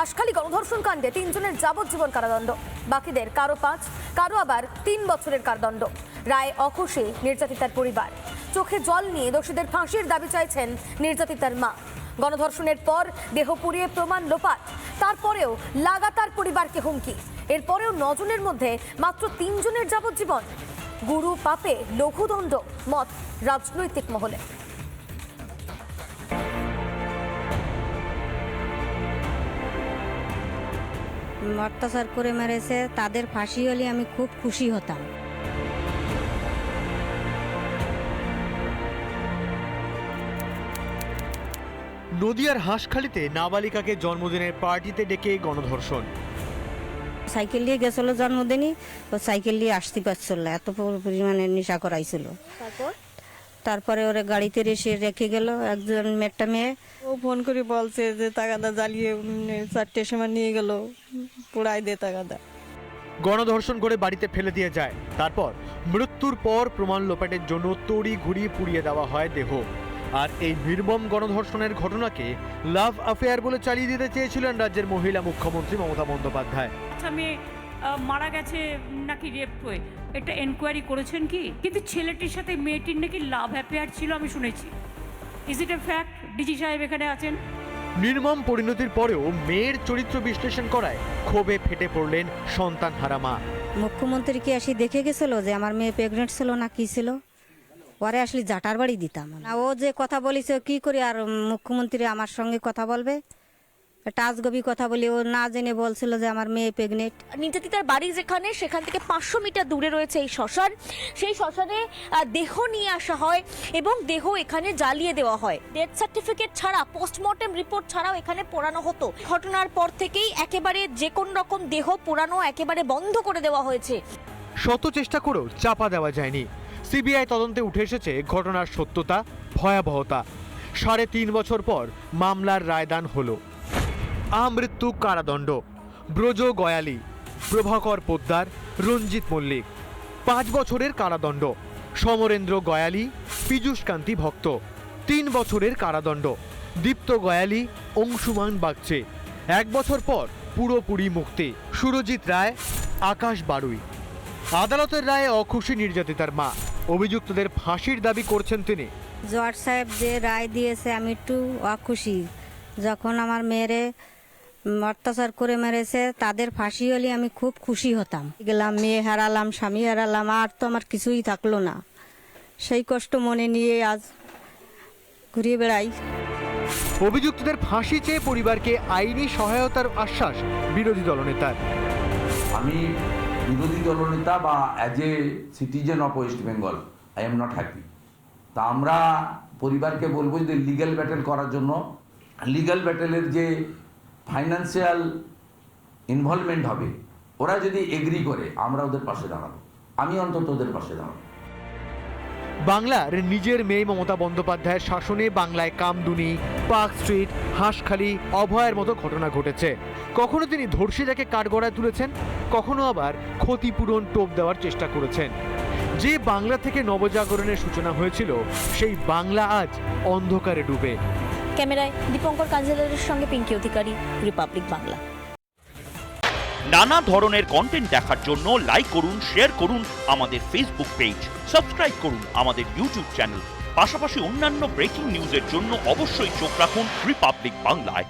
হাসখালী গণধর্ষণ কাণ্ডে তিনজনের যাবজ্জীবন কারাদণ্ড। বাকিদের কারও পাঁচ, কারও আবার তিন বছরের কারাদণ্ড। রায় অখুশি নির্যাতিতার পরিবার। চোখে জল নিয়ে দোষীদের ফাঁসির দাবি চাইছেন নির্যাতিতার মা। গণধর্ষণের পর দেহ পুড়িয়ে প্রমাণ লোপাট। তারপরেও লাগাতার পরিবারকে হুমকি। এরপরেও নজনের মধ্যে মাত্র তিনজনের যাবজ্জীবন। গুরু পাপে লঘুদণ্ড, মত রাজনৈতিক মহলে। অত্যাচার করে মেরেছে তাদের ফাঁসি হলে আমি খুব খুশি হতাম। নদিয়ার হাঁসখালিতে নাবালিকাকে জন্মদিনের পার্টিতে ডেকে গণধর্ষণ। সাইকেল দিয়ে গেছিল জন্মদিনই ও সাইকেল দিয়ে আসতে পারছিল না, এত পরিমাণে নেশা করাইছিল। তারপর? তারপরে ওরা গাড়িতে রেসে রেখে গেল একজন মেয়েটা মেয়ে ও ফোন করে বলছে যে তাগাদা জ্বালিয়ে উম, চারটের সময় নিয়ে গেল পুরাই দে তাগাদা। গণধর্ষণ করে বাড়িতে ফেলে দিয়ে যায়। তারপর মৃত্যুর পর প্রমাণ লোপাটের জন্য তড়ি ঘুরিয়ে পুড়িয়ে দেওয়া হয় দেহ। আর এই নির্মম গণধর্ষণের ঘটনাকে লাভ অ্যাফেয়ার বলে চালিয়ে দিতে চেয়েছিলেন রাজ্যের মহিলা মুখ্যমন্ত্রী মমতা বন্দ্যোপাধ্যায়। মেয়ে মারা গেছে নাকি রেপ হয়ে? এটা এনকোয়ারি করেছেন কি? কিন্তু ছেলেটির সাথে মেয়েটির নাকি লাভ অ্যাফেয়ার ছিল আমি শুনেছি। Is it a fact DG সাহেব এখানে আছেন। নির্মম পরিণতির পরেও মেয়ের চরিত্র বিশ্লেষণ করায় ক্ষোভে ফেটে পড়লেন সন্তান হারা মা। মুখ্যমন্ত্রী কি আসি দেখে গেছিল যে আমার মেয়ে প্রেগনেন্ট ছিল না কি ছিল? পরে আসলে জাটার বাড়ি দিতাম। না ও যে কথা বলিছে কি করে আর মুখ্যমন্ত্রী আমার সঙ্গে কথা বলবে? আজগবি কথা বলি ও না জেনে বলছিল যে আমার মেয়ে প্রেগনেন্ট নির্যাতিতার বাড়ি যেখানে সেখান থেকে পাঁচশো মিটার দূরে রয়েছে এই শ্মশান। সেই শ্মশানে দেহ নিয়ে আসা হয় এবং দেহ এখানে জ্বালিয়ে দেওয়া হয়। ডেথ সার্টিফিকেট ছাড়া পোস্টমর্টেম রিপোর্ট ছাড়াও এখানে পোড়ানো হতো। ঘটনার পর থেকেই একেবারে যে কোনো রকম দেহ পোড়ানো একেবারে বন্ধ করে দেওয়া হয়েছে। শত চেষ্টা করেও চাপা দেওয়া যায়নি। সিবিআই তদন্তে উঠে এসেছে ঘটনার সত্যতা ভয়াবহতা। সাড়ে তিন বছর পর মামলার রায়দান হলো। আমৃত্যু কারাদণ্ড। ব্রজ গয়ালি, প্রভাকর পোদ্দার, রঞ্জিত মল্লিক। পাঁচ বছরের কারাদণ্ড। সমরেন্দ্র গয়ালি, পীযূষকান্তি ভক্ত। তিন বছরের কারাদণ্ড। দীপ্ত গয়ালি, অংশুমান বাগচে। এক বছর পর পুরোপুরি মুক্তি। সুরজিৎ রায়, আকাশ বারুই। আদালতের রায়ে অখুশি নির্যাতিতার মা। অভিযুক্তদের ফাঁসির দাবি করছেন তিনি। জজ সাহেব যে রায় দিয়েছে, আমি একটু অখুশি। যখন আমার মেয়েরে অত্যাচার করে মেরেছে তাদের ফাঁসি হলে আমি খুব খুশি হতাম। গেলাম মেয়ে হারালাম স্বামী হারালাম আর তো আমার কিছুই থাকল না। সেই কষ্ট মনে নিয়ে আজ ঘুরিয়ে বেড়াই। অভিযুক্তদের ফাঁসি চেয়ে পরিবারকে আইনি সহায়তার আশ্বাস বিরোধী দলনেতার। আমি বিরোধী দলনেতা বা as a citizen of West Bengal I am not happy তা আমরা পরিবারকে বলব যে লিগ্যাল ব্যাটেল করার জন্য। লিগ্যাল ব্যাটেলের যে ফাইন্যান্সিয়াল ইনভলভমেন্ট হবে। ওরা যদি এগ্রি করে, আমরা ওদের পাশে দাঁড়াবো। আমি অন্তত ওদের পাশে দাঁড়াবো। বাংলার নিজের মেয়ে মমতা বন্দ্যোপাধ্যায়ের শাসনে বাংলায় কামদুনি, পার্ক স্ট্রিট, হাঁসখালি, অভয়ের মতো ঘটনা ঘটেছে। কখনো তিনি ধর্ষিতাকে কাঠগড়ায় তুলেছেন, কখনো আবার ক্ষতিপূরণ টোপ দেওয়ার চেষ্টা করেছেন। যে বাংলা থেকে নবজাগরণের সূচনা হয়েছিল, সেই বাংলা আজ অন্ধকারে ডুবে। ক্যামেরায় দীপঙ্কর কাঞ্জেলারের সঙ্গে পিঙ্কি অধিকারী, রিপাবলিক বাংলা। নানা ধরনের কন্টেন্ট দেখার জন্য লাইক করুন শেয়ার করুন আমাদের ফেসবুক পেজ সাবস্ক্রাইব করুন আমাদের ইউটিউব চ্যানেল পাশাপাশি অন্যান্য ব্রেকিং নিউজের জন্য অবশ্যই চোখ রাখুন রিপাবলিক বাংলায়